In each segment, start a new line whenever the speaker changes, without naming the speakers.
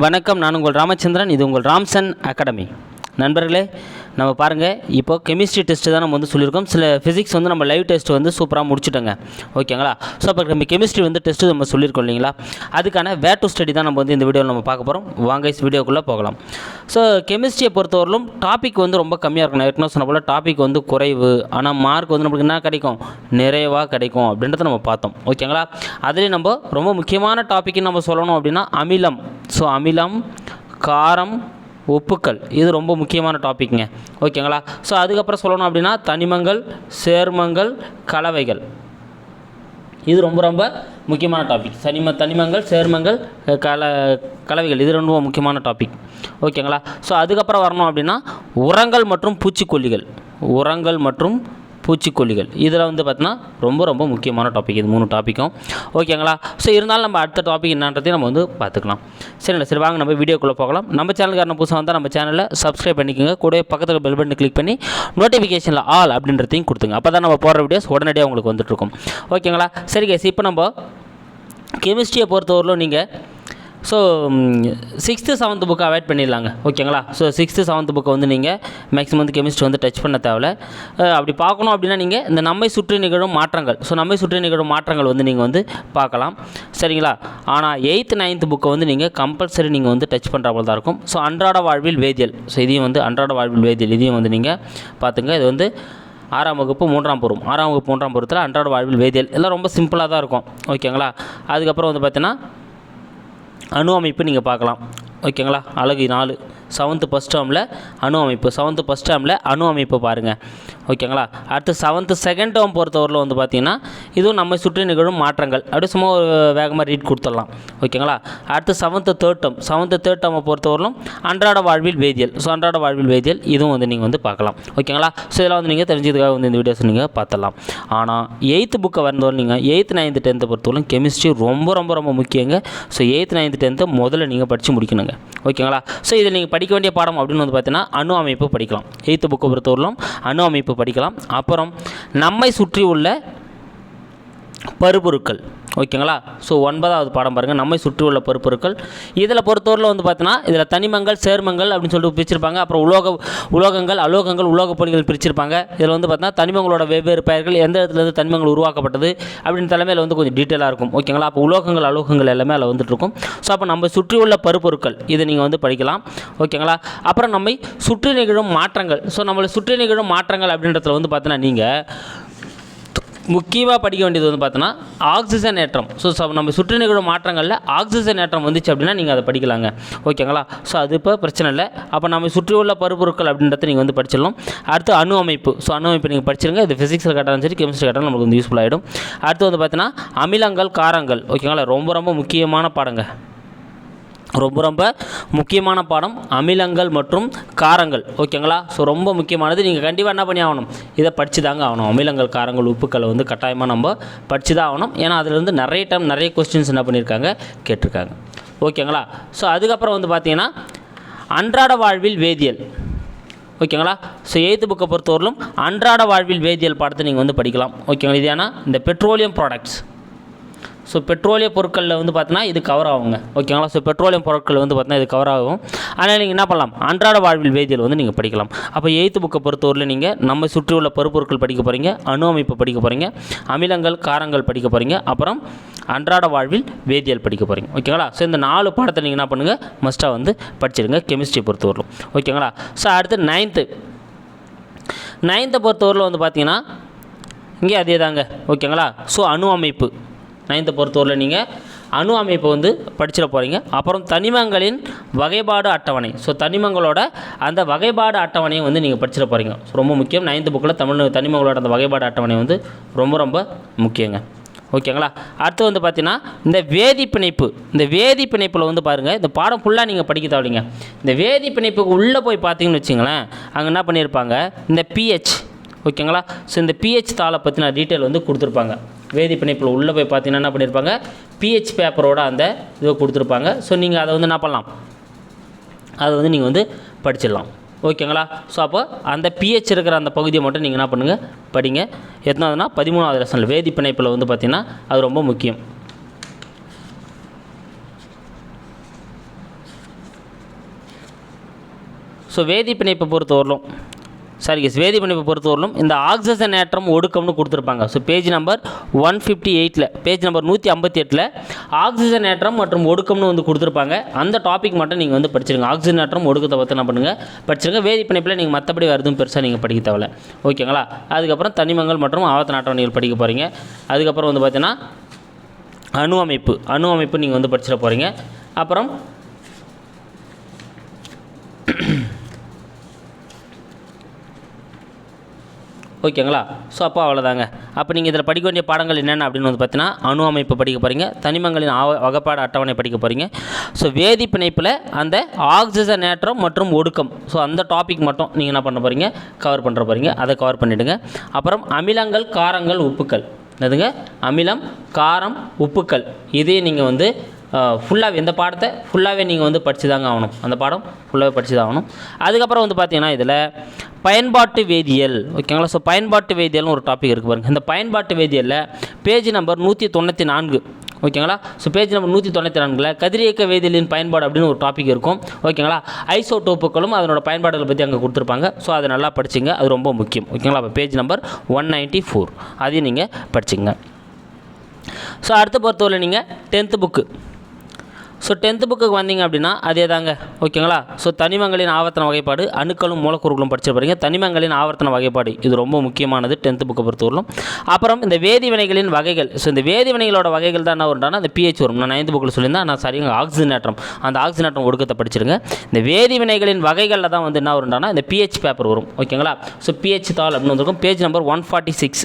வணக்கம். நான் உங்கள் ராமச்சந்திரன். இது உங்கள் ராம்சன் அகாடமி. நண்பர்களே நம்ம பாருங்கள் இப்போ கெமிஸ்ட்ரி டெஸ்ட்டு தான் நம்ம வந்து சொல்லியிருக்கோம். சில ஃபிசிக்ஸ் வந்து நம்ம லைவ் டெஸ்ட் வந்து சூப்பராக முடிச்சுட்டோங்க. ஓகேங்களா ஸோ அப்போ நம்ம கெமிஸ்ட்ரி வந்து டெஸ்ட்டு நம்ம சொல்லியிருக்கோம் இல்லைங்களா? அதுக்கான வே டு ஸ்டடி தான் நம்ம வந்து இந்த வீடியோவில் நம்ம பார்க்க போகிறோம் வாங்க வீடியோக்குள்ளே போகலாம். ஸோ கெமிஸ்ட்ரியை பொறுத்தவரையிலும் டாபிக் வந்து ரொம்ப கம்மியாக இருக்கும். நான் ஏற்கனவே சொன்ன போல் டாபிக் வந்து குறைவு. ஆனால் மார்க் வந்து நம்மளுக்கு என்ன கிடைக்கும்? நிறைவாக கிடைக்கும் அப்படின்றத நம்ம பார்த்தோம். ஓகேங்களா அதுலேயும் நம்ம ரொம்ப முக்கியமான டாபிக்னு நம்ம சொல்லணும் அப்படின்னா அமிலம். ஸோ அமிலம் காரம் உப்புக்கள். இது ரொம்ப முக்கியமான டாப்பிக்ங்க ஓகேங்களா? ஸோ அதுக்கப்புறம் சொல்லணும் அப்படின்னா தனிமங்கள் சேர்மங்கள் கலவைகள். இது ரொம்ப ரொம்ப முக்கியமான டாபிக் தனிம தனிமங்கள் சேர்மங்கள் கல கலவைகள். இது ரொம்ப முக்கியமான டாபிக் ஓகேங்களா? ஸோ அதுக்கப்புறம் வரணும் அப்படின்னா உரங்கள் மற்றும் பூச்சிக்கொல்லிகள். உரங்கள் மற்றும் பூச்சிக்கொல்லிகள். இதில் வந்து பார்த்தீங்கன்னா ரொம்ப ரொம்ப முக்கியமான டாபிக் இது மூணு டாப்பிக்கும் ஓகேங்களா ஸோ இருந்தாலும் நம்ம அடுத்த டாபிக் என்னன்றதையும் நம்ம வந்து பார்த்துக்கலாம். சரிங்களா சரி வாங்க நம்ம வீடியோக்குள்ளே போகலாம். நம்ம சேனலுக்காரன புதுசாக வந்தால் நம்ம சேனலை சப்ஸ்கிரைப் பண்ணிக்கோங்க. கூட பக்கத்தில் பெல் பட்டன் கிளிக் பண்ணி நோட்டிஃபிகேஷனில் ஆல் அப்படின்றதையும் கொடுத்துங்க. அப்போ தான் நம்ம போடுற வீடியோஸ் உடனடியாக உங்களுக்கு வந்துட்டுருக்கும். ஓகேங்களா சரி கேஸ் இப்போ நம்ம கெமிஸ்ட்ரியை பொறுத்தவரையிலும் நீங்கள் ஸோ சிக்ஸ்த்து செவன்த் புக்கை அவாய்ட் பண்ணிடலாங்க. ஓகேங்களா ஸோ சிக்ஸ்த்து செவன்த் புக்கை வந்து நீங்கள் மேக்ஸிமம் வந்து கெமிஸ்ட்ரி வந்து டச் பண்ண தேவையில்ல. அப்படி பார்க்கணும் அப்படின்னா நீங்கள் இந்த நம்மை சுற்றி நிகழும் மாற்றங்கள். ஸோ நம்மை சுற்றி நிகழும் மாற்றங்கள் வந்து நீங்கள் வந்து பார்க்கலாம். சரிங்களா? ஆனால் எயித்து நைன்த் புக்கை வந்து நீங்கள் கம்பல்சரி நீங்கள் வந்து டச் பண்ணுற போல தான் இருக்கும். ஸோ அன்றாட வாழ்வில் வேதியியல். ஸோ இதையும் வந்து அன்றாட வாழ்வில் வேதியியல். இதையும் வந்து நீங்கள் பார்த்துங்க. இது வந்து ஆறாம் வகுப்பு மூன்றாம் பருவம் ஆறாம் வகுப்பு மூன்றாம் பருவத்தில் அன்றாட வாழ்வில் வேதியியல். எல்லாம் ரொம்ப சிம்பிளாக தான் இருக்கும். ஓகேங்களா அதுக்கப்புறம் வந்து பார்த்தீங்கன்னா அணு அமைப்பு நீங்கள் பார்க்கலாம். ஓகேங்களா? அழகு நாலு. செவன்த்து ஃபஸ்ட் டேர்மில் அணு அமைப்பு. செவன்த்து ஃபஸ்ட் டேர்மில் அணு அமைப்பு பாருங்கள் ஓகேங்களா? அடுத்து செவன்த்து செகண்ட் டேர்ம் பொறுத்தவரையில் வந்து பார்த்தீங்கன்னா இதுவும் நம்மை சுற்றி நிகழும் மாற்றங்கள். அப்படியே சும்மா ஒரு வேகமாக ரீட் கொடுத்துடலாம். ஓகேங்களா? அடுத்து seventh third term seventh third டேர்மை பொறுத்தவரையிலும் அன்றாட வாழ்வில் வேதியியல். ஸோ அன்றாட வாழ்வில் வேதியியல் இதுவும் வந்து நீங்கள் வந்து பார்க்கலாம். ஓகேங்களா? ஸோ இதெல்லாம் வந்து நீங்கள் தெரிஞ்சதுக்காக வந்து இந்த வீடியோஸ் நீங்கள் பார்த்தலாம் ஆனால் எயித்து புக்கை வந்தவரை நீங்கள் எயித்து நைன்த்து டென்த்தை பொறுத்தவரைக்கும் கெமிஸ்ட்ரி ரொம்ப ரொம்ப ரொம்ப முக்கியங்க. ஸோ எயித்து நைன்த்து டென்த்து முதல்ல நீங்கள் படித்து முடிக்கணுங்க. ஓகேங்களா? ஸோ இதில் நீங்கள் படிக்க வேண்டிய பாடம் அப்படின்னு வந்து பார்த்தீங்கன்னா அணு அமைப்பு படிக்கலாம். எயித்து புக்கை பொறுத்தவரையிலும் அணு அமைப்பு படிக்கலாம். அப்புறம் நம்மை சுற்றி உள்ள பருப்பொருட்கள் ஓகேங்களா? ஸோ ஒன்பதாவது பாடம் பாருங்கள் நம்மை சுற்றி உள்ள பருப்பொருட்கள் இதில் பொறுத்தவரையில் வந்து பார்த்தீங்கன்னா இதில் தனிமங்கள் சேர்மங்கள் அப்படின்னு சொல்லிட்டு பிரிச்சிருப்பாங்க. அப்புறம் உலோக உலோகங்கள் அலோகங்கள் உலோக பொருட்கள் பிரிச்சிருப்பாங்க. இதில் வந்து பார்த்தீங்கன்னா தனிமங்களோட வெவ்வேறு பெயர்கள் எந்த இடத்துல இருந்து தனிமங்கள் உருவாக்கப்பட்டது அப்படின்னு தலைமையில் வந்து கொஞ்சம் டீட்டெயிலாக இருக்கும். ஓகேங்களா? அப்போ உலோகங்கள் அலோகங்கள் எல்லாமே அதில் வந்துட்டு இருக்கும். ஸோ அப்போ நம்ம சுற்றி உள்ள பருப்பொருட்கள் இதை நீங்கள் வந்து படிக்கலாம். ஓகேங்களா? அப்புறம் நம்மை சுற்றி நிகழும் மாற்றங்கள். ஸோ நம்மளை சுற்றி நிகழும் மாற்றங்கள் அப்படின்றதுல வந்து பார்த்தீங்கன்னா நீங்கள் முக்கியமாக படிக்க வேண்டியது வந்து பார்த்தோன்னா ஆக்சிஜன் ஏற்றம். ஸோ நம்ம சுற்றி நிகழும் மாற்றங்களில் ஆக்சிஜன் ஏற்றம் வந்துச்சு அப்படின்னா நீங்கள் அதை படிக்கலாங்க. ஓகேங்களா ஸோ அது இப்போ பிரச்சனை இல்லை. அப்போ நம்ம சுற்றி உள்ள பருப்பொருட்கள் அப்படின்றத நீங்கள் வந்து படிச்சிடலாம். அடுத்து அணு அமைப்பு. ஸோ அணு அமைப்பு நீங்கள் படிச்சிருங்க. இது ஃபிசிக்ஸில் கேட்டாலும் சரி கெமிஸ்ட்ரி கேட்டாலும் நமக்கு வந்து யூஸ்ஃபுல் ஆகிடும் அடுத்து வந்து பார்த்தீங்கன்னா அமிலங்கள் காரங்கள். ஓகேங்களா ரொம்ப ரொம்ப முக்கியமான பாடங்க. ரொம்ப ரொம்ப முக்கியமான பாடம் அமிலங்கள் மற்றும் காரங்கள். ஓகேங்களா? ஸோ ரொம்ப முக்கியமானது. நீங்கள் கண்டிப்பாக என்ன பண்ணி ஆகணும்? இதை படித்து தாங்க ஆகணும். அமிலங்கள் காரங்கள் உப்புக்களை வந்து கட்டாயமாக நம்ம படித்து தான் ஆகணும். ஏன்னா அதுலேருந்து நிறைய டைம் நிறைய கொஸ்டின்ஸ் என்ன பண்ணியிருக்காங்க? கேட்டிருக்காங்க. ஓகேங்களா? ஸோ அதுக்கப்புறம் வந்து பார்த்தீங்கன்னா அன்றாட வாழ்வில் வேதியியல். ஓகேங்களா? ஸோ எய்த்து புக்கை பொறுத்தவரையிலும் அன்றாட வாழ்வில் வேதியியல் பாடத்தை நீங்கள் வந்து படிக்கலாம். ஓகேங்களா? இது ஏன்னா இந்த பெட்ரோலியம் ப்ராடக்ட்ஸ் ஸோ பெட்ரோலிய பொருட்களில் வந்து பார்த்தீங்கன்னா இது கவர் ஆகுங்க. ஓகேங்களா ஸோ பெட்ரோலியம் பொருட்கள் வந்து பார்த்தீங்கன்னா இது கவர் ஆகும். அதனால் நீங்கள் என்ன பண்ணலாம்? அன்றாட வாழ்வில் வேதியியல் வந்து நீங்கள் படிக்கலாம். அப்போ எய்த்து புக்கை பொறுத்தவரையில் நீங்கள் நம்ம சுற்றி உள்ள பருப்பொருட்கள் படிக்க போகிறீங்க அணு அமைப்பு படிக்க போகிறீங்க அமிலங்கள் காரங்கள் படிக்க போகிறீங்க அப்புறம் அன்றாட வாழ்வில் வேதியியல் படிக்க போகிறீங்க ஓகேங்களா ஸோ இந்த நாலு பாடத்தை நீங்கள் என்ன பண்ணுங்கள் மஸ்ட்டாக வந்து படிச்சிடுங்க கெமிஸ்ட்ரி பொறுத்தவரையிலும். ஓகேங்களா ஸோ அடுத்து நைன்த்து நைன்த்தை பொறுத்தவரையில் வந்து பார்த்தீங்கன்னா இங்கே அதே தாங்க. ஓகேங்களா ஸோ அணு அமைப்பு. நைன்த்தை பொறுத்தவரையில் நீங்கள் அணு அமைப்பை வந்து படிச்சிட போகிறீங்க அப்புறம் தனிமங்களின் வகைப்பாடு அட்டவணை. ஸோ தனிமங்களோட அந்த வகைப்பாடு அட்டவணையை வந்து நீங்கள் படிச்சிட போகிறீங்க ஸோ ரொம்ப முக்கியம். நைன்த்து புக்கில் தமிழ் தனிமங்களோட அந்த வகைப்பாடு அட்டவணை வந்து ரொம்ப ரொம்ப முக்கியங்க. ஓகேங்களா? அடுத்து வந்து பார்த்தீங்கன்னா இந்த வேதி பிணைப்பு இந்த வேதி பிணைப்பில் வந்து பாருங்கள் இந்த பாடம் ஃபுல்லாக நீங்கள் படிக்க தவறிங்க இந்த வேதி பிணைப்புக்கு உள்ளே போய் பார்த்தீங்கன்னு வச்சுங்களேன் அங்கே என்ன பண்ணியிருப்பாங்க? இந்த பிஹெச் ஓகேங்களா? ஸோ இந்த பிஹெச் தாளை பற்றின டீட்டெயில் வந்து கொடுத்துருப்பாங்க. வேதி பிணைப்பில் உள்ளே போய் பார்த்தீங்கன்னா என்ன பண்ணியிருப்பாங்க பிஹெச் பேப்பரோட அந்த இதை கொடுத்துருப்பாங்க. ஸோ நீங்கள் அதை வந்து என்ன பண்ணலாம்? அதை வந்து நீங்கள் வந்து படிச்சிடலாம். ஓகேங்களா? ஸோ அப்போ அந்த பிஹெச் இருக்கிற அந்த பகுதியை மட்டும் நீங்கள் என்ன பண்ணுங்கள் படிங்க. எத்தனாவதுனா பதிமூணாவது லெசனில் வேதி பிணைப்பில் வந்து பார்த்திங்கன்னா அது ரொம்ப முக்கியம். ஸோ வேதி பிணைப்பை பொறுத்தவரையிலும் சாரி கேஸ் வேதி பிணைப்பை பொறுத்தவரையிலும் இந்த ஆக்சிஜன் ஏற்றம் ஒடுக்கம்னு கொடுத்துருப்பாங்க. So page number one fifty எயிட்டில் பேஜ் நம்பர் நூற்றி ஐம்பத்தி எட்டில் ஆக்சிஜன் ஏற்றம் மற்றும் ஒடுக்கம்னு வந்து கொடுத்துருப்பாங்க. அந்த டாபிக் மட்டும் நீங்கள் வந்து படிச்சிருங்க. ஆக்சிஜன் ஏற்றம் ஒடுக்கத்தை பற்றி என்ன பண்ணுங்கள் படிச்சிருங்க. வேதி பிணைப்பில் நீங்கள் மற்றபடி வருதும் பெருசாக நீங்கள் படிக்க தேவையில்ல. ஓகேங்களா அதுக்கப்புறம் தனிமங்கள் மற்றும் ஆவத்த நாட்டவணிகள் படிக்க போகிறீங்க அதுக்கப்புறம் வந்து பார்த்தீங்கன்னா அணு அமைப்பு அணு அமைப்பு நீங்கள் வந்து படிச்சிட போகிறீங்க அப்புறம் ஓகேங்களா? ஸோ அப்போ அவ்வளோதாங்க. அப்போ நீங்கள் இதில் படிக்க வேண்டிய பாடங்கள் என்னென்ன அப்படின்னு வந்து பார்த்தீங்கன்னா அணு அமைப்பு படிக்க போகிறீங்க தனிமங்களின் ஆவ வகைப்பாடு அட்டவணை படிக்க போகிறீங்க ஸோ வேதி பிணைப்பில் அந்த ஆக்சிஜன் ஏற்றம் மற்றும் ஒடுக்கம். ஸோ அந்த டாபிக் மட்டும் நீங்கள் என்ன பண்ண போகிறீங்க கவர் பண்ணுற போகிறீங்க அதை கவர் பண்ணிவிடுங்க அப்புறம் அமிலங்கள் காரங்கள் உப்புக்கள். என்னதுங்க? அமிலம் காரம் உப்புக்கள். இதையும் நீங்கள் வந்து ஃபுல்லாகவே இந்த பாடத்தை ஃபுல்லாகவே நீங்கள் வந்து படித்து தாங்க ஆகணும். அந்த பாடம் ஃபுல்லாகவே படித்து தான் ஆகணும் அதுக்கப்புறம் வந்து பார்த்தீங்கன்னா இதில் பயன்பாட்டு வேதியியல் ஓகேங்களா ஸோ பயன்பாட்டு வேதியியல்னு ஒரு டாபிக் இருக்குது பாருங்கள் இந்த பயன்பாட்டு வேதியியலில் பேஜ் நம்பர் நூற்றி தொண்ணூற்றி நான்கு ஓகேங்களா ஸோ பேஜ் நம்பர் நூற்றி தொண்ணூற்றி நான்கில் கதிரியக்க வேதியியலின் பயன்பாடு அப்படின்னு ஒரு டாபிக் இருக்கும் ஓகேங்களா ஐசோடோப்புகளும் அதனோட பயன்பாடுகளை பற்றி அங்கே கொடுத்துருப்பாங்க. ஸோ அதை நல்லா படிச்சிங்க. அது ரொம்ப முக்கியம் ஓகேங்களா அப்போ page number one ninety four அதையும் நீங்கள் படிச்சிங்க. ஸோ அடுத்து பொறுத்தவரை நீங்கள் டென்த்து புக்கு ஸோ டென்த்து புக்குக்கு வந்தீங்க அப்படின்னா அதே தாங்க. ஓகேங்களா ஸோ தனிமங்களின் ஆவர்த்தன வகைப்பாடு அணுக்களும் மூலக்கூறுகளும் படிச்சு பாருங்க தனிமங்களின் ஆவர்த்தன வகைப்பாடு. இது ரொம்ப முக்கியமானது டென்த்து புக்கை பொறுத்தவரையும் அப்புறம் இந்த வேதி வினைகளின் வகைகள். ஸோ இந்த வேதிவினைகளோட வகைகள் தான் என்ன வரும்னா அந்த பிஹெச் வரும். நான் நைன்த்து புக்கில் சொல்லியிருந்தேன். நான் சரிங்க ஆக்சிஜனேற்றம் அந்த ஆக்சிஜனேற்றம் ஒடுக்கத்தை படிச்சிருங்க. இந்த வேதி வினைகளின் வகைகளில் தான் வந்து என்ன வரும்னா இந்த பிஹெச் பேப்பர் வரும். ஓகேங்களா ஸோ பிஹெச் தாள் அப்படின்னு வந்திருக்கும். Page number one forty six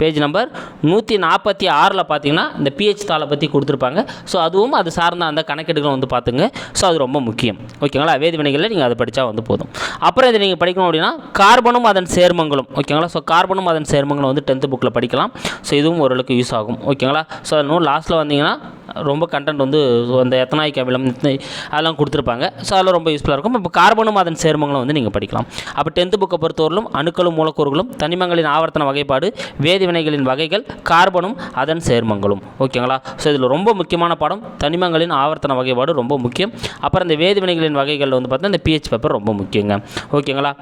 page number நூற்றி நாற்பத்தி ஆறில் பார்த்தீங்கன்னா இந்த பிஹெச் தாளை பற்றி கொடுத்துருப்பாங்க. ஸோ அதுவும் அது சார்ந்த அந்த கணக்கெடுகளை வந்து பார்த்துங்க. ஸோ அது ரொம்ப முக்கியம். ஓகேங்களா? வேதி வினைகளில் நீங்கள் அதை படித்தா வந்து போதும். அப்புறம் இதை நீங்கள் படிக்கணும் அப்படின்னா கார்பனும் அதன் சேர்மங்களும். ஓகேங்களா? ஸோ கார்பனும் அதன் சேர்மங்களும் வந்து டென்த்து புக்கில் படிக்கலாம். ஸோ இதுவும் ஓரளவுக்கு யூஸ் ஆகும். ஓகேங்களா? ஸோ அதனால் லாஸ்ட்டில் வந்தீங்கன்னா ரொம்ப கண்டென்ட் வந்து அந்த எத்தனாய்க்கு அமிலம் அதெல்லாம் கொடுத்துருப்பாங்க. ஸோ அதெல்லாம் ரொம்ப யூஸ்ஃபுல்லாக இருக்கும். இப்போ கார்பனும் அதன் சேர்மங்களும் வந்து நீங்கள் படிக்கலாம். அப்போ டென்த்து புக்கை பொறுத்தவரையிலும் அணுக்களும் மூலக்கூறுகளும் தனிமங்களின் ஆவர்த்தன வகைப்பாடு வேதி வேதிவினைகளின் வகைகள் கார்பனும் அதன் சேர்மங்களும். ஓகேங்களா? ஸோ இதில் ரொம்ப முக்கியமான பாடம். தனிமங்களின் ஆவர்த்தன வகைப்பாடு ரொம்ப முக்கியம். அப்புறம் இந்த வேதிவினைகளின் வகைகளில் வந்து பார்த்தீங்கன்னா இந்த பிஹெச் பேப்பர் ரொம்ப முக்கியங்க. ஓகேங்களா?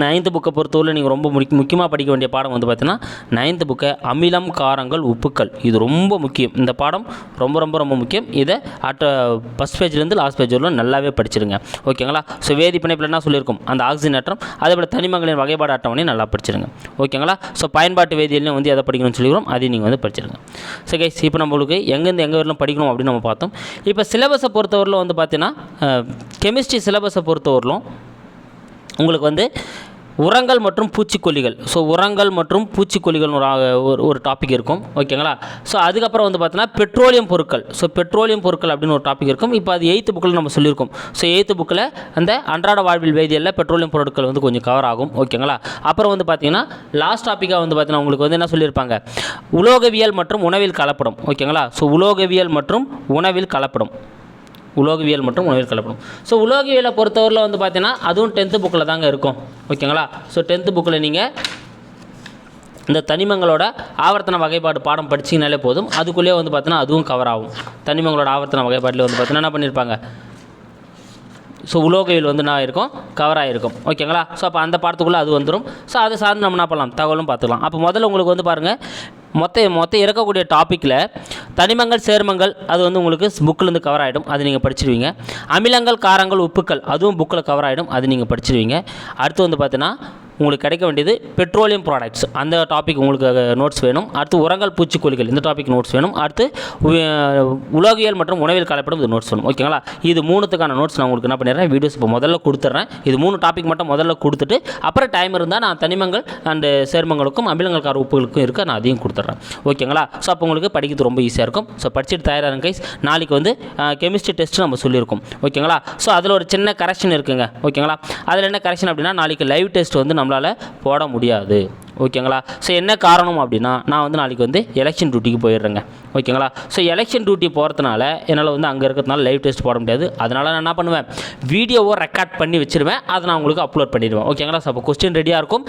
நைன்த்து புக்கை பொறுத்தவரை நீங்கள் ரொம்ப முக்கிய முக்கியமாக படிக்க வேண்டிய பாடம் வந்து பார்த்தீங்கன்னா நைன்த்து புக்கை அமிலம் காரங்கள் உப்புக்கள். இது ரொம்ப முக்கியம். இந்த பாடம் ரொம்ப ரொம்ப ரொம்ப முக்கியம். இதை அட்ட ஃபஸ்ட் பேஜ்லேருந்து லாஸ்ட் பேஜ் வரலும் நல்லாவே படிச்சிருங்க. ஓகேங்களா ஸோ வேதி பிணைப்பில் என்ன சொல்லியிருக்கும்? அந்த ஆக்சிஜன் ஆட்டம் அதே போல் தனிமங்களின் வகைப்பாடு அட்டவணையும் நல்லா படிச்சிருங்க. ஓகேங்களா ஸோ பயன்பாட்டு வேதியிலையும் வந்து எதை படிக்கணும்னு சொல்லிக்கிறோம்? அதையும் நீங்கள் வந்து படிச்சிருங்க. ஸோ கைஸ் இப்போ நம்மளுக்கு எங்கேருந்து எங்கே வரலும் படிக்கணும் அப்படின்னு நம்ம பார்த்தோம். இப்போ சிலபஸை பொறுத்தவரையிலும் வந்து பார்த்தீங்கன்னா கெமிஸ்ட்ரி சிலபஸை பொறுத்தவரையிலும் உங்களுக்கு வந்து உரங்கள் மற்றும் பூச்சிக்கொல்லிகள். ஸோ உரங்கள் மற்றும் பூச்சிக்கொல்லிகள் ஒரு ஒரு ஒரு டாபிக் இருக்கும். ஓகேங்களா ஸோ அதுக்கப்புறம் வந்து பார்த்தீங்கன்னா பெட்ரோலியம் பொருட்கள். ஸோ பெட்ரோலியம் பொருட்கள் அப்படின்னு ஒரு டாபிக் இருக்கும். இப்போ அது எயித்து புக்கில் நம்ம சொல்லியிருக்கோம். ஸோ எயித்து புக்கில் அந்த அன்றாட வாழ்வில் வேதியில் பெட்ரோலியம் பொருட்கள் வந்து கொஞ்சம் கவர் ஆகும். ஓகேங்களா அப்புறம் வந்து பார்த்தீங்கன்னா லாஸ்ட் டாப்பிக்காக வந்து பார்த்தீங்கன்னா உங்களுக்கு வந்து என்ன சொல்லியிருப்பாங்க? உலோகவியல் மற்றும் உணவில் கலப்படம். ஓகேங்களா ஸோ உலோகவியல் மற்றும் உணவில் கலப்படம். உலோகவியல் மற்றும் உணவியல் கலப்படம். ஸோ உலோகவியலை பொறுத்தவரையில் வந்து பார்த்தீங்கன்னா அதுவும் டென்த்து புக்கில் தாங்க இருக்கும். ஓகேங்களா? ஸோ டென்த்து புக்கில் நீங்கள் இந்த தனிமங்களோட ஆவர்த்தன வகைப்பாடு பாடம் படிச்சிங்கனாலே போதும். அதுக்குள்ளேயே வந்து பார்த்தீங்கன்னா அதுவும் கவர் ஆகும். தனிமங்களோட ஆவர்த்தன வகைப்பாட்டில் வந்து பார்த்தீங்கன்னா என்ன பண்ணியிருப்பாங்க ஸோ உலோகவியல் வந்து என்ன இருக்கும் கவர் ஆகிருக்கும் ஓகேங்களா? ஸோ அப்போ அந்த பாடத்துக்குள்ளே அது வந்துடும் ஸோ அதை சார்ந்து நம்ம என்ன பண்ணலாம்? தகவலும் பார்த்துக்கலாம். அப்போ முதல்ல உங்களுக்கு வந்து பாருங்கள் மொத்த மொத்தம் இருக்கக்கூடிய டாப்பிக்கில் தனிமங்கள் சேர்மங்கள் அது வந்து உங்களுக்கு புக்கிலேருந்து கவர் ஆகிடும் அது நீங்கள் படிச்சிருவீங்க. அமிலங்கள் காரங்கள் உப்புக்கள் அதுவும் புக்கில் கவர் ஆகிடும் அது நீங்கள் படிச்சிருவீங்க. அடுத்து வந்து பார்த்தீங்கன்னா உங்களுக்கு கிடைக்க வேண்டியது பெட்ரோலியம் ப்ராடக்ட்ஸ் அந்த டாபிக் உங்களுக்கு நோட்ஸ் வேணும். அடுத்து உரங்கள் பூச்சிக்கொல்லிகள். இந்த டாபிக் நோட்ஸ் வேணும். அடுத்து உலகியல் உலோகியல் மற்றும் உணவில் கலப்படும் இது நோட்ஸ் வேணும். ஓகேங்களா இது மூணுத்துக்கான நோட்ஸ் நான் உங்களுக்கு என்ன பண்ணிடுறேன்? வீடியோஸ் இப்போ முதல்ல கொடுத்துட்றேன். இது மூணு டாபிக் மட்டும் முதல்ல கொடுத்துட்டு அப்புறம் டைம் இருந்தால் நான் தனிமங்கள் அண்டு சேர்மங்களுக்கும் அமிலங்கள் கார உப்புகளுக்கும் இருக்க நான் அதையும் கொடுத்துட்றேன். ஓகேங்களா ஸோ அப்போ உங்களுக்கு படிக்கிறது ரொம்ப ஈஸியாக இருக்கும். ஸோ படிச்சுட்டு தயாராக கைஸ் நாளைக்கு வந்து கெமிஸ்ட்ரி டெஸ்ட் நம்ம சொல்லியிருக்கோம். ஓகேங்களா ஸோ அதில் ஒரு சின்ன கரெக்ஷன் இருக்குங்க. ஓகேங்களா அதில் என்ன கரெக்ஷன் அப்படின்னா நாளைக்கு லைவ் டெஸ்ட் வந்து நம்மளால் போட முடியாது. ஓகேங்களா? ஸோ என்ன காரணம் அப்படின்னா நான் வந்து நாளைக்கு வந்து எலெக்ஷன் டியூட்டிக்கு போயிடுறேங்க. ஓகேங்களா? ஸோ எலெக்ஷன் டியூட்டி போகிறதுனால என்னால் வந்து அங்கே இருக்கிறதுனால லைவ் டெஸ்ட் போட முடியாது. அதனால் நான் என்ன பண்ணுவேன்? வீடியோவை ரெக்கார்ட் பண்ணி வச்சிருவேன். அதை நான் உங்களுக்கு அப்லோட் பண்ணிடுவேன். ஓகேங்களா? ஸோ அப்போ கொஸ்டின் ரெடியாக இருக்கும்.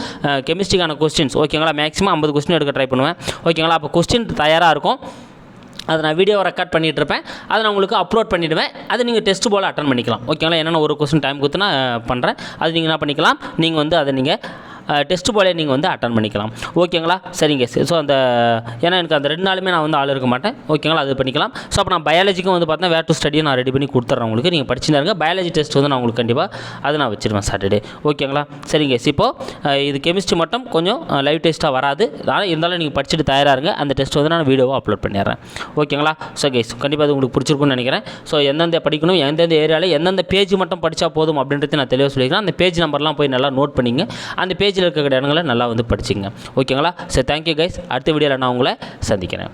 கெமிஸ்ட்ரிக்கான கொஸ்டின்ஸ் ஓகேங்களா? மேக்ஸிமம் ஐம்பது கொஸ்டின் எடுக்க ட்ரை பண்ணுவேன். ஓகேங்களா? அப்போ கொஸ்டின் தயாராக இருக்கும். அதை நான் வீடியோ ரெக்கார்ட் பண்ணிகிட்ருப்பேன் இருப்பேன் அதை நான் உங்களுக்கு அப்லோட் பண்ணிவிடுவேன் அது நீங்கள் டெஸ்ட் போல் அட்டன் பண்ணிக்கலாம். ஓகேங்களா என்னென்ன ஒரு கொஸ்டின் டைம் கொடுத்து நான் பண்ணுறேன் அது நீங்கள் என்ன பண்ணிக்கலாம்? நீங்கள் வந்து அதை நீங்கள் டெஸ்ட் போலே நீங்கள் வந்து அட்டன் பண்ணிக்கலாம். ஓகேங்களா சரிங்க ஸோ அந்த ஏன்னா எனக்கு அந்த ரெண்டு நாளுமே நான் வந்து ஆள் இருக்க மாட்டேன். ஓகேங்களா அது பண்ணிக்கலாம். ஸோ அப்போ நான் பயாலஜிக்கும் வந்து பார்த்தீங்கன்னா வேர் டு ஸ்டடியை நான் ரெடி பண்ணி கொடுத்துட்றேன் உங்களுக்கு. நீங்கள் படிச்சுன்னு பயாலஜி டெஸ்ட் வந்து நான் உங்களுக்கு கண்டிப்பாக அதை நான் வச்சுருவேன் சாட்டர்டே ஓகேங்களா சரிங்க இப்போது இது கெமிஸ்ட்ரி மட்டும் கொஞ்சம் லைவ் டெஸ்ட்டாக வராது. ஆனால் இருந்தாலும் நீங்கள் படிச்சுட்டு தயாராக இருங்க. அந்த டெஸ்ட் வந்து நான் வீடியோவாக அப்லோட் பண்ணிடுறேன். ஓகேங்களா ஸோ கைஸ் கண்டிப்பாக அது உங்களுக்கு பிடிச்சிருக்கும்னு நினைக்கிறேன். ஸோ எந்தெந்த படிக்கணும் எந்தெந்த ஏரியாவில் எந்தெந்த பேஜ் மட்டும் படித்தா போதும் அப்படின்றது நான் தெளிவாக சொல்லிக்கிறேன். அந்த பேஜ் நம்பர்லாம் போய் நல்லா நோட் பண்ணிங்க. அந்த வில்லேஜில் இருக்கிற இடங்களை நல்லா வந்து படிச்சுங்க ஓகேங்களா சரி தேங்க்யூ கைஸ் அடுத்த வீடியோவில் நான் உங்களை சந்திக்கிறேன்.